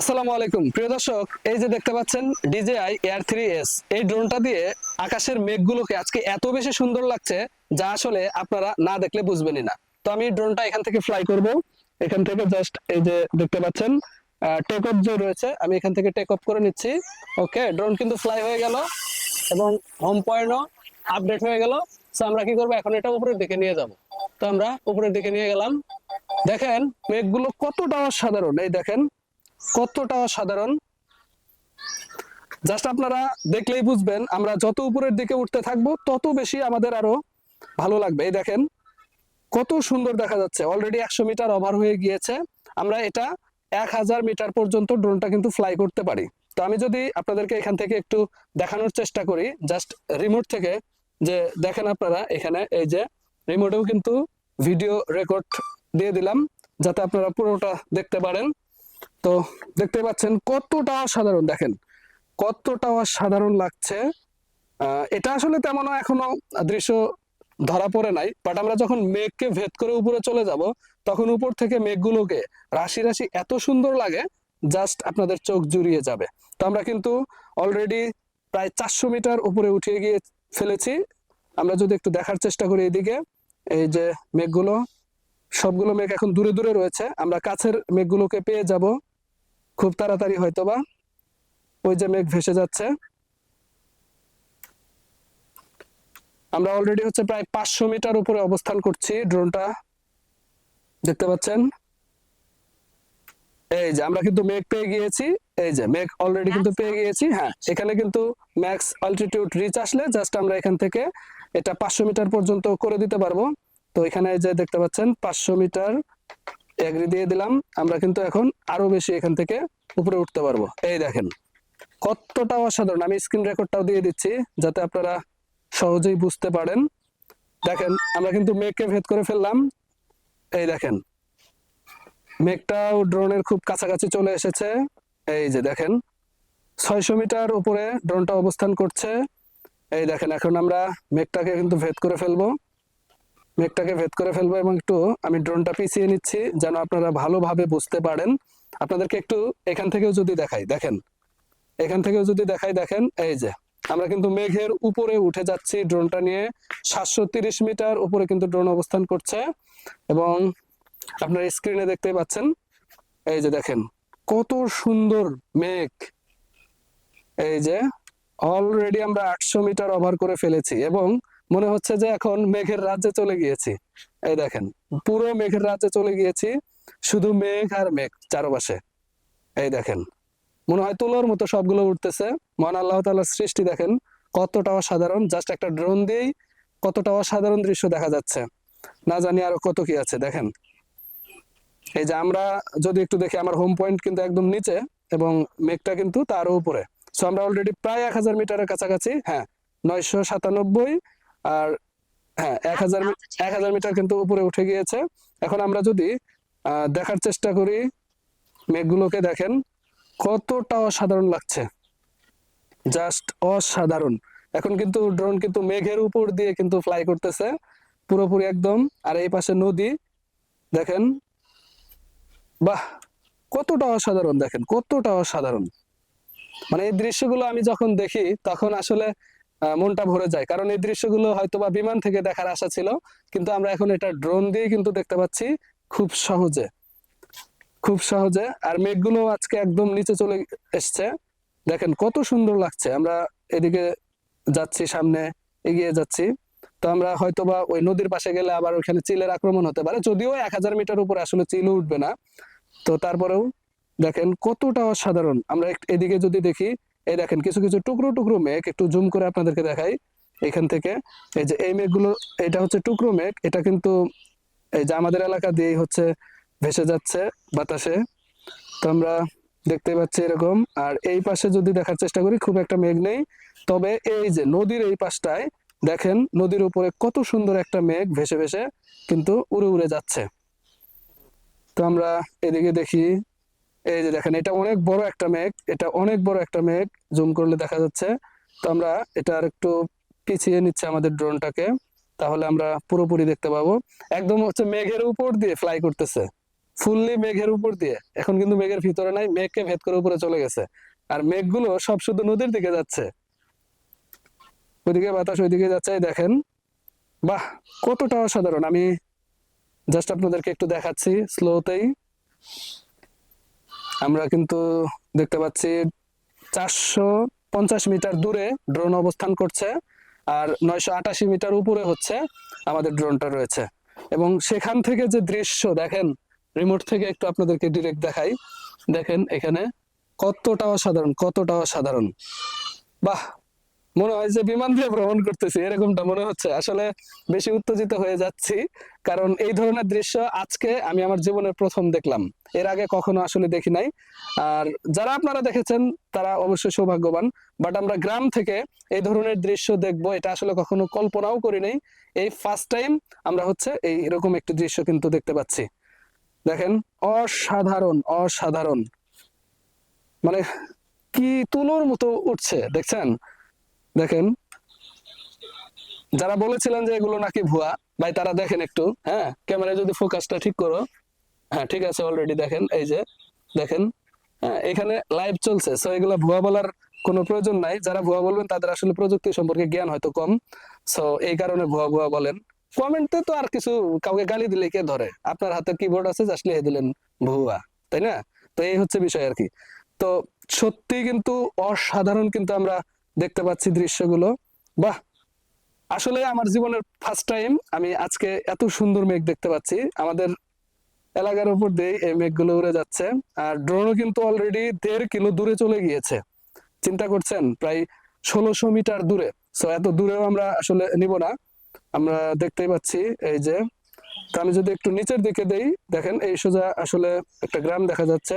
আসসালামু আলাইকুম। প্রিয় দর্শক, এই যে দেখতে পাচ্ছেন ডিজেআই এয়ার থ্রি এস এই ড্রোনটা দিয়ে আকাশের মেঘগুলোকে আজকে এত বেশি সুন্দর লাগছে যা আসলে আপনারা না দেখলে বুঝবেনই না। তো আমি ড্রোনটা এখান থেকে ফ্লাই করব। এখান থেকে জাস্ট এই যে দেখতে পাচ্ছেন টেক অফ যে রয়েছে, আমি এখান থেকে টেক অফ করে নিচ্ছি। ওকে ড্রোন কিন্তু ফ্লাই হয়ে গেল এবং হোম পয়েন্টও আপডেট হয়ে গেল। তো আমরা কি করব? এখন এটা উপরের দিকে নিয়ে যাব। তো আমরা উপরের দিকে নিয়ে গেলাম। দেখেন, মেঘগুলো কতটা সাধারণ এই দেখেন কতটা সাধারণ? জাস্ট আপনারা দেখলেই বুঝবেন, আমরা যত উপরের দিকে উঠতে থাকব, তত বেশি আমাদের আরও ভালো লাগবে। এই দেখেন, কত সুন্দর দেখা যাচ্ছে। অলরেডি একশো মিটার ওভার হয়ে গিয়েছে। আমরা এটা এক হাজার মিটার পর্যন্ত ড্রোনটা কিন্তু ফ্লাই করতে পারি। তো আমি যদি আপনাদেরকে এখান থেকে একটু দেখানোর চেষ্টা করি জাস্ট রিমোট থেকে, যে দেখেন আপনারা, এখানে এই যে রিমোটেও কিন্তু ভিডিও রেকর্ড দিয়ে দিলাম, যাতে আপনারা পুরোটা দেখতে পারেন। তো দেখতে পাচ্ছেন কতটা সাধারণ, দেখেন কতটা সাধারণ লাগছে। এটা আসলে তেমন এখনও দৃশ্য ধরা পড়ে নাই বাট আমরা যখন মেঘকে ভেদ করে উপরে চলে যাব, তখন উপর থেকে মেঘগুলোকে রাশি রাশি এত সুন্দর লাগে জাস্ট আপনাদের চোখ জুড়িয়ে যাবে। তো আমরা কিন্তু অলরেডি প্রায় চারশো মিটার উপরে উঠিয়ে গিয়ে ফেলেছি। আমরা যদি একটু দেখার চেষ্টা করি এদিকে, এই যে মেঘগুলো, সবগুলো মেঘ এখন দূরে দূরে রয়েছে। আমরা কাছের মেঘগুলোকে পেয়ে যাব। খুব তাড়াতাড়ি হয়তোবা ওই যে মেঘ ভেসে যাচ্ছে। আমরা অলরেডি হচ্ছে প্রায় পাঁচশো মিটার উপরে অবস্থান করছি ড্রোনটা। দেখতে পাচ্ছেন? এই যে আমরা কিন্তু মেঘ পেয়ে গিয়েছি। এই যে মেঘ অলরেডি কিন্তু পেয়ে গিয়েছি হ্যাঁ এখানে কিন্তু ম্যাক্স অল্টিটিউড রিচ আসলে জাস্ট আমরা এখান থেকে এটা পাঁচশো মিটার পর্যন্ত করে দিতে পারব। তো এখানে যে দেখতে পাচ্ছেন পাঁচশো মিটার এগ্রি দিয়ে দিলাম। আমরা কিন্তু এখন আরও বেশি এখান থেকে উপরে উঠতে পারব। এই দেখেন, কতটা অসাধারণ। আমি স্ক্রিন রেকর্ডটাও দিয়ে দিচ্ছি, যাতে আপনারা সহজেই বুঝতে পারেন। দেখেন, আমরা কিন্তু মেঘকে ভেদ করে ফেললাম। এই দেখেন মেঘটাও ড্রোনের খুব কাছাকাছি চলে এসেছে। এই যে দেখেন, ছয়শো মিটার উপরে ড্রোনটা অবস্থান করছে। এই দেখেন, এখন আমরা মেঘটাকে কিন্তু ভেদ করে ফেলব। মেঘটাকে ভেদ করে ফেলব এবং একটু আমি ড্রোনটা পিছিয়ে নিচ্ছি যেন আপনারা ভালোভাবে বুঝতে পারেন। আপনাদেরকে একটু এখান থেকেও যদি দেখাই, দেখেন। এখান থেকেও যদি দেখাই, দেখেন, এই যে, আমরা কিন্তু মেঘের উপরে উঠে যাচ্ছি ড্রোনটা নিয়ে। সাতশো তিরিশ মিটার উপরে কিন্তু ড্রোন অবস্থান করছে এবং আপনার স্ক্রিনে দেখতে পাচ্ছেন, এই যে দেখেন, কত সুন্দর মেঘ। এই যে অলরেডি আমরা আটশো মিটার ওভার করে ফেলেছি এবং মনে হচ্ছে যে এখন মেঘের রাজ্যে চলে গিয়েছি। এই দেখেন, পুরো মেঘের রাজ্যে চলে গিয়েছি, শুধু মেঘ আর মেঘ চারপাশে। এই দেখেন, মনে হয় তুলোর মতো সবগুলো উঠতেছে। মহান আল্লাহ তাআলার সৃষ্টি দেখেন, কতটা অসাধারণ। জাস্ট একটা ড্রোন দিয়েই কতটা অসাধারণ দৃশ্য দেখা যাচ্ছে। না জানি আরও কত কি আছে, দেখেন। এই যে আমরা যদি একটু দেখি, আমার হোম পয়েন্ট কিন্তু একদম নিচে এবং মেঘটা কিন্তু তারও উপরে। সো আমরা অলরেডি প্রায় এক হাজার মিটারের কাছাকাছি হ্যাঁ নয়শো সাতানব্বই আর হ্যাঁ এক হাজার এক হাজার মিটার কিন্তু উপরে উঠে গিয়েছে। এখন আমরা যদি দেখার চেষ্টা করি মেঘগুলোকে দেখেন কতটা অসাধারণ লাগছে। জাস্ট অসাধারণ। এখন কিন্তু ড্রোন কিন্তু মেঘের উপর দিয়ে কিন্তু ফ্লাই করতেছে পুরোপুরি একদম। আর এই পাশে নদী দেখেন বাহ কতটা অসাধারণ দেখেন কতটা অসাধারণ। মানে এই দৃশ্যগুলো আমি যখন দেখি তখন আসলে মনটা ভরে যায়। কারণ এই দৃশ্যগুলো হয়তো বা বিমান থেকে দেখার আশা ছিল, কিন্তু আমরা এখন এটা ড্রোন দিয়ে কিন্তু দেখতে পাচ্ছি খুব সহজে। খুব সহজে। আর মেঘগুলো আজকে একদম নিচে চলে এসছে। দেখেন কত সুন্দর লাগছে। আমরা এদিকে যাচ্ছি, সামনে এগিয়ে যাচ্ছি। তো আমরা হয়তোবা ওই নদীর পাশে গেলে আবার ওখানে চিলের আক্রমণ হতে পারে। যদিও এক হাজার মিটার উপরে আসলে চিলও উঠবে না। তো তারপরেও দেখেন কতটা অসাধারণ। আমরা এদিকে যদি দেখি এই দেখেন, কিছু কিছু টুকরো টুকরো মেঘ একটু জুম করে আপনাদেরকে দেখাই এখান থেকে। এই যে এই মেঘগুলো, এটা হচ্ছে টুকরো মেঘ, এটা কিন্তু এই যে আমাদের এলাকা দিয়েই হচ্ছে ভেসে যাচ্ছে বাতাসে। তো আমরা দেখতে পাচ্ছি এরকম। আর এই পাশে যদি দেখার চেষ্টা করি, খুব একটা মেঘ নেই। তবে এই যে নদীর এই পাশটায়, দেখেন নদীর উপরে কত সুন্দর একটা মেঘ ভেসে ভেসে কিন্তু উড়ে উড়ে যাচ্ছে। তো আমরা এদিকে দেখি এই যে দেখেন, এটা অনেক বড় একটা মেঘ, এটা অনেক বড় একটা মেঘ জুম করলে দেখা যাচ্ছে। তো আমরা এটা আর একটু পিছিয়ে নিচ্ছে আমাদের ড্রোনটাকে তাহলে আমরা পুরোপুরি দেখতে পাবো। একদম হচ্ছে মেঘের উপর দিয়ে ফ্লাই করতেছে। ফুললি মেঘের উপর দিয়ে। এখন কিন্তু মেঘের ভিতরে নাই, মেঘকে ভেদ করে উপরে চলে গেছে। আর মেঘগুলো সব শুধু নদীর দিকে যাচ্ছে। ওইদিকে বাতাস ওইদিকে যাচ্ছে দেখেন। বাহ, কতটা অসাধারণ। আমি জাস্ট আপনাদেরকে একটু দেখাচ্ছি স্লোতেই আমরা কিন্তু দেখতে পাচ্ছি চারশো পঞ্চাশ মিটার দূরে ড্রোন অবস্থান করছে আর নয়শো আটাশি মিটার উপরে হচ্ছে আমাদের ড্রোনটা রয়েছে। এবং সেখান থেকে যে দৃশ্য, দেখেন রিমোট থেকে একটু আপনাদেরকে ডিরেক্ট দেখাই। দেখেন এখানে কতটা অসাধারণ কতটা অসাধারণ। বাহ! মনে হয় যে বিমান দিয়ে ভ্রমণ করতেছি, এরকমটা মনে হচ্ছে। আসলে বেশি উত্তেজিত হয়ে যাচ্ছি, কারণ এই ধরনের দৃশ্য আজকে আমি আমার জীবনের প্রথম দেখলাম। এর আগে কখনো আসলে দেখি নাই। আর যারা আপনারা দেখেছেন, তারা অবশ্যই সৌভাগ্যবান। বাট আমরা গ্রাম থেকে এই ধরনের দৃশ্য দেখব, এটা আসলে কখনো কল্পনাও করি নাই। এই ফার্স্ট টাইম আমরা হচ্ছে এই এরকম একটি দৃশ্য কিন্তু দেখতে পাচ্ছি। দেখেন, অসাধারণ অসাধারণ। মানে কি তুলোর মতো উঠছে, দেখছেন? দেখেন, যারা বলেছিলেন যে এগুলো নাকি ভুয়া, ভাই তারা দেখেন একটু হ্যাঁ? ক্যামেরায় যদি ফোকাসটা ঠিক করো হ্যাঁ ঠিক আছে অলরেডি দেখেন, এই যে, দেখেন হ্যাঁ এখানে লাইভ চলছে সো এগুলো ভুয়া বলার কোনো প্রয়োজন নাই। যারা ভুয়া বলবেন, তাদের আসলে প্রযুক্তি সম্পর্কে জ্ঞান হয়তো কম সো এই কারণে ভুয়া ভুয়া বলেন। কমেন্টে তো আর কিছু, কাউকে গালি দিলে কে ধরে? আপনার হাতে কিবোর্ড আছে জাস্ট লিখে দিলেন ভুয়া, তাই না? তো এই হচ্ছে বিষয় আর কি। তো সত্যি কিন্তু অসাধারণ কিন্তু আমরা দেখতে পাচ্ছি দৃশ্যগুলো। বাহ! আসলে আমার জীবনের ফার্স্ট টাইম আমি আজকে এত সুন্দর মেঘ দেখতে পাচ্ছি। আমাদের এলাকার উপর দিয়ে এই মেঘগুলো উড়ে যাচ্ছে। আর ড্রোনও কিন্তু অলরেডি দেড় কিলো দূরে চলে গিয়েছে। চিন্তা করছেন, প্রায় ষোলোশো মিটার দূরে। সো এত দূরেও আমরা আসলে নিব না। আমরা দেখতেই পাচ্ছি এই যে, তো আমি যদি একটু নিচের দিকে দেই, দেখেন এই সোজা আসলে একটা গ্রাম দেখা যাচ্ছে।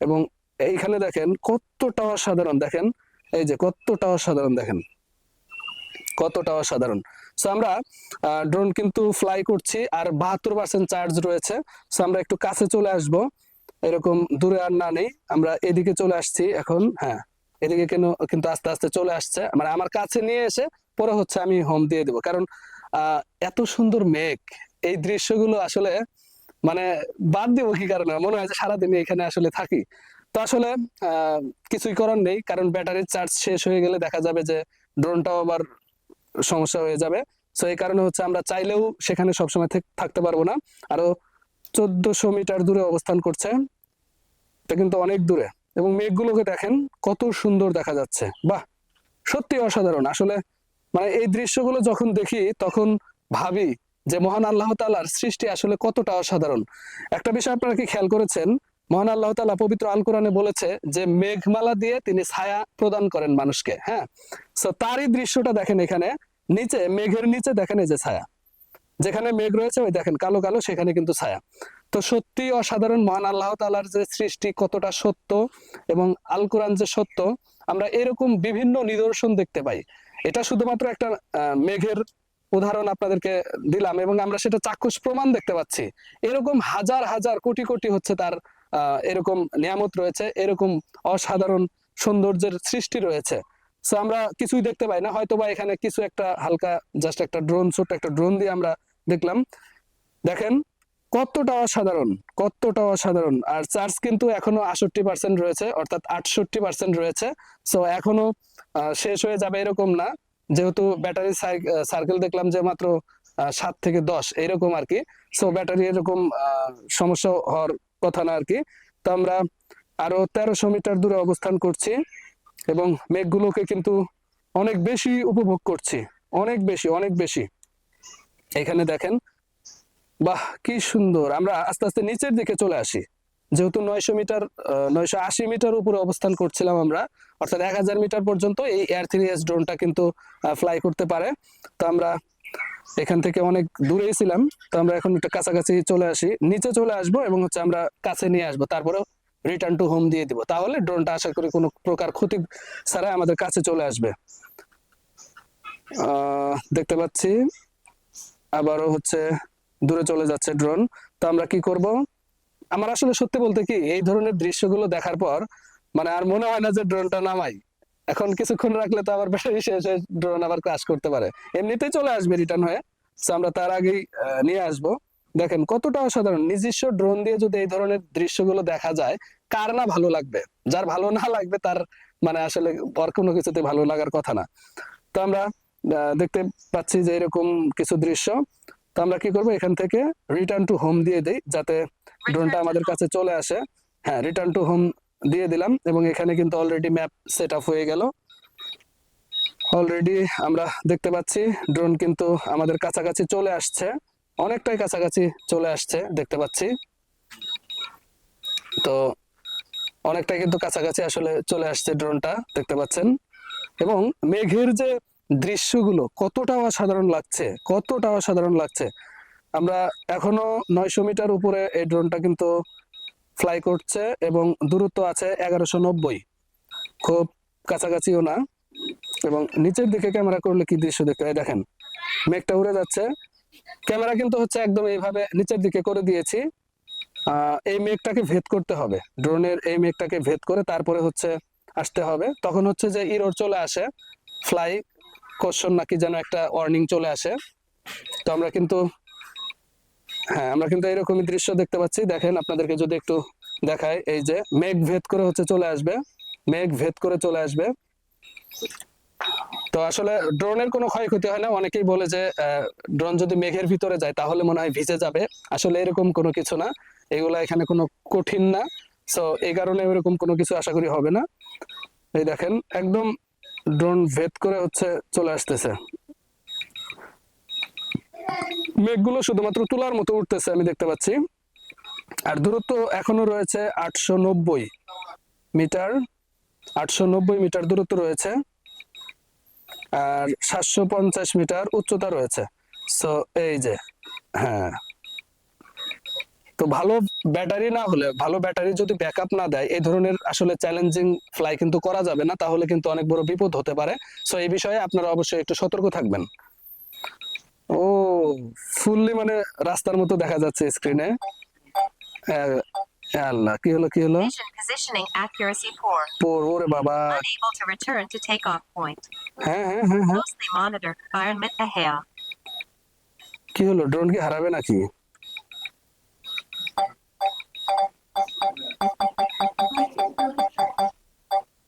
এবং এইখানে দেখেন কতটা অসাধারণ। দেখেন এই যে কতটা অসাধারণ দেখেন। কতটা অসাধারণ। সো আমরা ড্রোন কিন্তু ফ্লাই করছি আর বাহাত্তর পার্সেন্ট চার্জ রয়েছে। সো আমরা একটু কাছে চলে আসব। এরকম দূরে আর না নেই। আমরা এদিকে চলে আসছি এখন। হ্যাঁ এদিকে কেন, কিন্তু আস্তে আস্তে চলে আসছে। মানে আমার কাছে নিয়ে এসে পরে হচ্ছে আমি হোম দিয়ে দেবো। কারণ এত সুন্দর মেঘ। এই দৃশ্যগুলো আসলে মানে বাদ দিব কি কারণে? মনে হয় যে সারাদিন এখানে আসলে থাকি। তো আসলে কিছুই করার নেই, কারণ ব্যাটারির চার্জ শেষ হয়ে গেলে দেখা যাবে যে ড্রোনটাও আবার সমস্যা হয়ে যাবে। তো এই কারণে হচ্ছে আমরা চাইলেও সেখানে সবসময় থাকতে পারব না। আরও চোদ্দশো মিটার দূরে অবস্থান করছে। এটা কিন্তু অনেক দূরে। এবং মেঘগুলোকে দেখেন, কত সুন্দর দেখা যাচ্ছে। বাহ! সত্যি অসাধারণ। আসলে মানে এই দৃশ্যগুলো যখন দেখি, তখন ভাবি যে মহান আল্লাহ তালার সৃষ্টি আসলে কতটা অসাধারণ। একটা বিষয় আপনারা কি খেয়াল করেছেন মহান আল্লাহ তালা পবিত্র আল কোরআনে বলেছে যে, মেঘমালা দিয়ে তিনি ছায়া প্রদান করেন মানুষকে হ্যাঁ? তারই দৃশ্যটা দেখেন এখানে, নিচে, মেঘের নিচে দেখেন এই যে ছায়া। যেখানে মেঘ রয়েছে, ওই দেখেন, কালো কালো, সেখানে কিন্তু ছায়া। তো সত্যি অসাধারণ মহান আল্লাহ তালার যে সৃষ্টি কতটা সত্য এবং আল কোরআন যে সত্য, আমরা এরকম বিভিন্ন নিদর্শন দেখতে পাই। এটা শুধুমাত্র একটা মেঘের উদাহরণ আপনাদেরকে দিলাম এবং আমরা সেটা চাক্ষুষ প্রমাণ দেখতে পাচ্ছি। এরকম হাজার হাজার, কোটি কোটি হচ্ছে তার এরকম নিয়ামত রয়েছে, এরকম অসাধারণ সৌন্দর্যের সৃষ্টি রয়েছে। সো আমরা কিছুই দেখতে পাই না হয়তো বা এখানে কিছু একটা হালকা জাস্ট একটা ড্রোন ছোট্ট একটা ড্রোন দিয়ে আমরা দেখলাম। দেখেন, কতটা অসাধারণ কতটা অসাধারণ। আর চার্জ কিন্তু এখনও আষট্টি পার্সেন্ট রয়েছে, অর্থাৎ আটষট্টি পার্সেন্ট রয়েছে। সো এখনও শেষ হয়ে যাবে এরকম না। যেহেতু ব্যাটারি সার্কেল দেখলাম যে মাত্র সাত থেকে দশ, এরকম আর কি। সো ব্যাটারি এরকম সমস্যা হওয়ার কথা না আর কি তো আমরা আরও তেরোশো মিটার দূরে অবস্থান করছি এবং মেঘগুলোকে কিন্তু অনেক বেশি উপভোগ করছি। অনেক বেশি অনেক বেশি। এখানে দেখেন, বাহ, কি সুন্দর। আমরা আস্তে আস্তে নিচের দিকে চলে আসি। যেহেতু নয়শো মিটার নয়শো আশি মিটার উপরে অবস্থান করছিলাম আমরা, অর্থাৎ এক হাজার মিটার পর্যন্ত এই এয়ার থ্রি এস ড্রোনটা কিন্তু ফ্লাই করতে পারে। তো আমরা এখান থেকে অনেক দূরেই ছিলাম, তো আমরা এখন একটা কাছাকাছি চলে আসি। নিচে চলে আসব এবং হচ্ছে আমরা কাছে নিয়ে আসব তারপরে রিটার্ন টু হোম দিয়ে দিব। তাহলে ড্রোনটা আশা করি কোনো প্রকার ক্ষতি ছাড়া আমাদের কাছে চলে আসবে। দেখতে পাচ্ছি, আবারও হচ্ছে দূরে চলে যাচ্ছে ড্রোন তো আমরা কি করব? আমার আসলে সত্যি বলতে কি, এই ধরনের দৃশ্যগুলো দেখার পর মানে আর মনে হয় না যে ড্রোনটা নামাই। এখন কিছুক্ষণ রাখলে তো আবার ব্যাটারি শেষ হয়ে ড্রোন আবার ক্রাশ করতে পারে। এমনিতেই চলে আসবে রিটার্ন হয়ে। আমরা তার আগেই নিয়ে আসব। দেখেন কতটা অসাধারণ। নিজস্ব ড্রোন দিয়ে যদি এই ধরনের দৃশ্যগুলো দেখা যায় কার না ভালো লাগবে? যার ভালো না লাগবে তার মানে আসলে আর কোনো কিছুতে ভালো লাগার কথা না। তো আমরা দেখতে পাচ্ছি যে এরকম কিছু দৃশ্য। তো আমরা কি করব? এখান থেকে রিটার্ন টু হোম দিয়ে দেই যাতে ড্রোনটা আমাদের কাছে চলে আসে। হ্যাঁ রিটার্ন টু হোম দিয়ে দিলাম এবং এখানে কিন্তু অলরেডি ম্যাপ সেট আপ হয়ে গেল। অলরেডি আমরা দেখতে পাচ্ছি ড্রোন কিন্তু আমাদের কাছাকাছি চলে আসছে। অনেকটাই কাছাকাছি চলে আসছে, দেখতে পাচ্ছি। তো অনেকটাই কিন্তু কাছাকাছি আসলে চলে আসছে ড্রোনটা দেখতে পাচ্ছেন। এবং মেঘের যে দৃশ্যগুলো কতটা অসাধারণ লাগছে, কতটা অসাধারণ লাগছে। আমরা এখনও নয়শো মিটার উপরে এই ড্রোনটা কিন্তু ফ্লাই করছে এবং দূরত্ব আছে এগারোশো নব্বই। খুব কাছাকাছিও না। এবং নিচের দিকে ক্যামেরা করলে কি দৃশ্য দেখতে হয়? দেখেন, মেঘটা উড়ে যাচ্ছে। ক্যামেরা কিন্তু হচ্ছে একদম এইভাবে নিচের দিকে করে দিয়েছি। এই মেঘটাকে ভেদ করতে হবে। ড্রোনের এই মেঘটাকে ভেদ করে তারপরে হচ্ছে আসতে হবে। তখন হচ্ছে যে ইরোর চলে আসে। ফ্লাই কোশ্চন নাকি যেন একটা ওয়ার্নিং চলে আসে। তো আমরা কিন্তু হ্যাঁ আমরা কিন্তু এরকমই দৃশ্য দেখতে পাচ্ছি। দেখেন, আপনাদেরকে যদি একটু দেখায় এই যে মেঘ ভেদ করে হচ্ছে চলে আসবে। মেঘ ভেদ করে চলে আসবে। তো আসলে ড্রোনের কোনো ক্ষয়ক্ষতি হয় না। অনেকেই বলে যে ড্রোন যদি মেঘের ভিতরে যায়, তাহলে মনে হয় ভিজে যাবে। আসলে এরকম কোনো কিছু না। এগুলা এখানে কোনো কঠিন না। সো এই কারণে এরকম কোনো কিছু আশা করি হবে না। এই দেখেন, একদম ড্রোন ভেদ করে হচ্ছে চলে আসতেছে। মেঘগুলো শুধুমাত্র তুলার মতো উঠতেছে, আমি দেখতে পাচ্ছি। আর দূরত্ব এখনও রয়েছে আটশো নব্বই মিটার, আটশো নব্বই মিটার দূরত্ব রয়েছে, আর সাতশো পঞ্চাশ মিটার উচ্চতা রয়েছে। সো এই যে হ্যাঁ। তো ভালো ব্যাটারি না হলে, ভালো ব্যাটারি যদি ব্যাকআপ না দেয়, এই ধরনের আসলে চ্যালেঞ্জিং ফ্লাই কিন্তু করা যাবে না, তাহলে কিন্তু অনেক বড় বিপদ হতে পারে। সো এই বিষয়ে আপনারা অবশ্যই একটু সতর্ক থাকবেন। ও ফুললি মানে রাস্তার মতো দেখা যাচ্ছে স্ক্রিনে হ্যাঁ, হ্যাঁ, হ্যাঁ, হারাবে নাকি?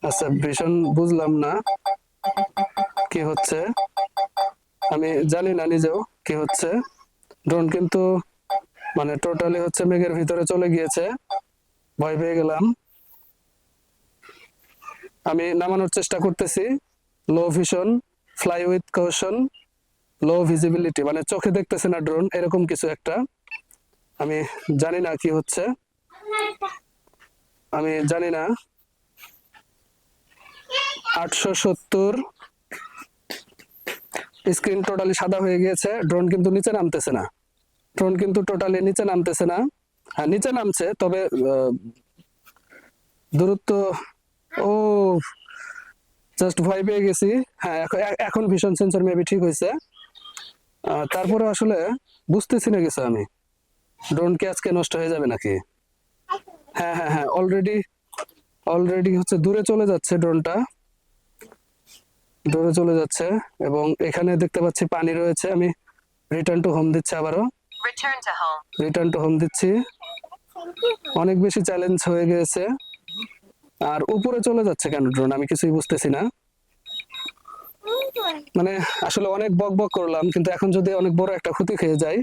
আচ্ছা ভীষণ বুঝলাম না। কি হচ্ছে? আমি জানি না নিজেও কি হচ্ছে। ড্রোন কিন্তু মানে টোটালি হচ্ছে মেঘের ভিতরে চলে গিয়েছে। ভয় পেয়ে গেলাম। আমি নামানোর চেষ্টা করতেছি। Low vision fly with caution low visibility মানে চোখে দেখতেছে না ড্রোন, এরকম কিছু একটা। আমি জানি না কি হচ্ছে। আমি জানি না। আটশো সত্তর স্ক্রিন টোটালি সাদা হয়ে গিয়েছে ড্রোন কিন্তু নিচে নামতেছে না। ড্রোন কিন্তু টোটালি নিচে নামতেছে না। হ্যাঁ নিচে নামছে, তবে দূরত্ব, ও জাস্ট ভয় পেয়ে গেছি। হ্যাঁ এখন ভীষণ সেন্সর মেবি ঠিক হয়েছে। তারপরে আসলে বুঝতেছি না কিছু আমি। ড্রোন কি আজকে নষ্ট হয়ে যাবে নাকি? হ্যাঁ হ্যাঁ হ্যাঁ অলরেডি অলরেডি হচ্ছে, দূরে চলে যাচ্ছে ড্রোনটা দূরে চলে যাচ্ছে এবং এখানে দেখতে পাচ্ছি পানি রয়েছে। আমি রিটার্ন টু হোম দিচ্ছি আবারও. রিটার্ন টু হোম দিচ্ছি। অনেক বেশি চ্যালেঞ্জ হয়ে গেছে। আর উপরে চলে যাচ্ছে কেন ড্রোন আমি কিছুই বুঝতেছি না। মানে আসলে অনেক বক বক করলাম কিন্তু এখন যদি অনেক বড় একটা ক্ষতি খেয়ে যায়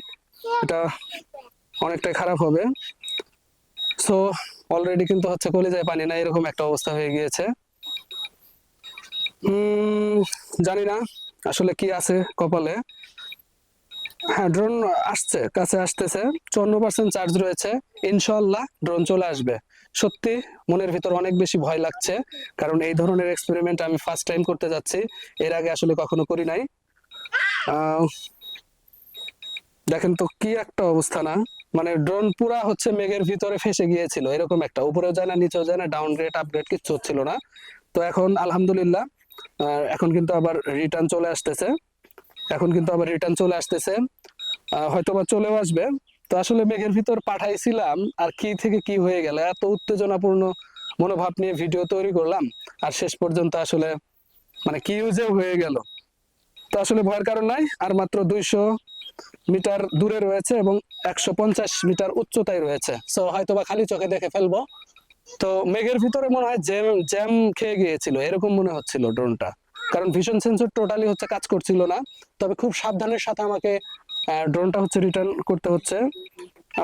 এটা অনেকটাই খারাপ হবে। সো অলরেডি কিন্তু হচ্ছে কলিজায় পানি না এরকম একটা অবস্থা হয়ে গিয়েছে। জানি না। আসলে কি আছে কপালে? হ্যাঁ ড্রোন আসছে, কাছে আসতেছে। চুয়ান্ন পার্সেন্ট চার্জ রয়েছে। ইনশাল্লাহ ড্রোন চলে আসবে। সত্যি, মনের ভিতর অনেক বেশি ভয় লাগছে, কারণ এই ধরনের এক্সপেরিমেন্ট আমি ফার্স্ট টাইম করতে যাচ্ছি। এর আগে আসলে কখনো করি নাই। দেখেন তো কি একটা অবস্থা না? মানে ড্রোন পুরা হচ্ছে মেঘের ভিতরে ফেসে গিয়েছিল। এরকম একটা। উপরেও যায় না, নিচেও যায় না ডাউনগ্রেড আপগ্রেড কিচ্ছু হচ্ছিল না। তো এখন আলহামদুলিল্লাহ আহ, এখন কিন্তু আবার রিটার্ন চলে আসতেছে। এখন কিন্তু আবার রিটার্ন চলে আসতেছে। আহ, হয়তোবা চলেও আসবে। তো আসলে মেঘের ভিতর পাঠাইছিলাম আর কি থেকে কি হয়ে গেল এত উত্তেজনাপূর্ণ মনোভাব নিয়ে ভিডিও তৈরি করলাম আর শেষ পর্যন্ত আসলে মানে কি হয়ে গেল। তো আসলে ভয়ের কারণ নাই আর মাত্র দুইশো মিটার দূরে রয়েছে এবং একশো পঞ্চাশ মিটার উচ্চতায় রয়েছে। সো হয়তো বা খালি চোখে দেখে ফেলব। তো মেঘের ভিতরে মনে হয় জ্যাম জ্যাম খেয়ে গিয়েছিল এরকম মনে হচ্ছিল ড্রোনটা। কারণ ভিশন সেন্সর টোটালি হচ্ছে কাজ করছিল না। তবে খুব সাবধানের সাথে আমাকে ড্রোনটা হচ্ছে রিটার্ন করতে হচ্ছে।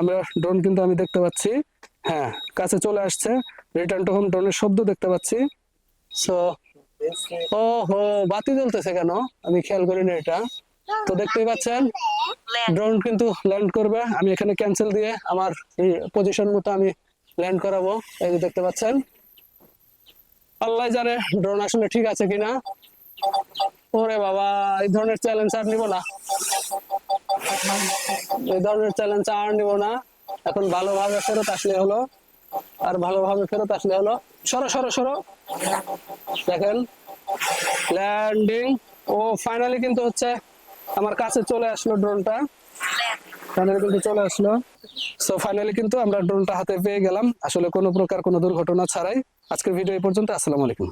আমরা ড্রোন কিন্তু আমি দেখতে পাচ্ছি। হ্যাঁ কাছে চলে আসছে। রিটার্ন টু হোম ড্রোনের শব্দ দেখতে পাচ্ছি। সো ও হো বাতি জ্বলতেছে কেন? আমি খেয়াল করিনি এটা। তো দেখতেই পাচ্ছেন ড্রোন কিন্তু ল্যান্ড করবে। আমি এখানে ক্যান্সেল দিয়ে আমার পজিশন মতো আমি ল্যান্ড করাবো। এই যে দেখতে পাচ্ছেন। আল্লাহ জানে ড্রোন আসলে ঠিক আছে কিনা। ওরে বাবা, এই ধরনের চ্যালেঞ্জ আর নিব না। এই ধরনের চ্যালেঞ্জ আর নিব না। এখন ভালোভাবে ফেরত আসলে হলো। আর ভালোভাবে ফেরত আসলে হলো। সরো সরো সরো। দেখেন ল্যান্ডিং ও ফাইনালি কিন্তু হচ্ছে আমার কাছে চলে আসলো ড্রোনটা ফাইনালি কিন্তু চলে আসলো। সো ফাইনালি কিন্তু আমরা ড্রোনটা হাতে পেয়ে গেলাম। আসলে কোনো প্রকার কোনো দুর্ঘটনা ছাড়াই। আজকের ভিডিও এই পর্যন্ত। আসসালামু আলাইকুম।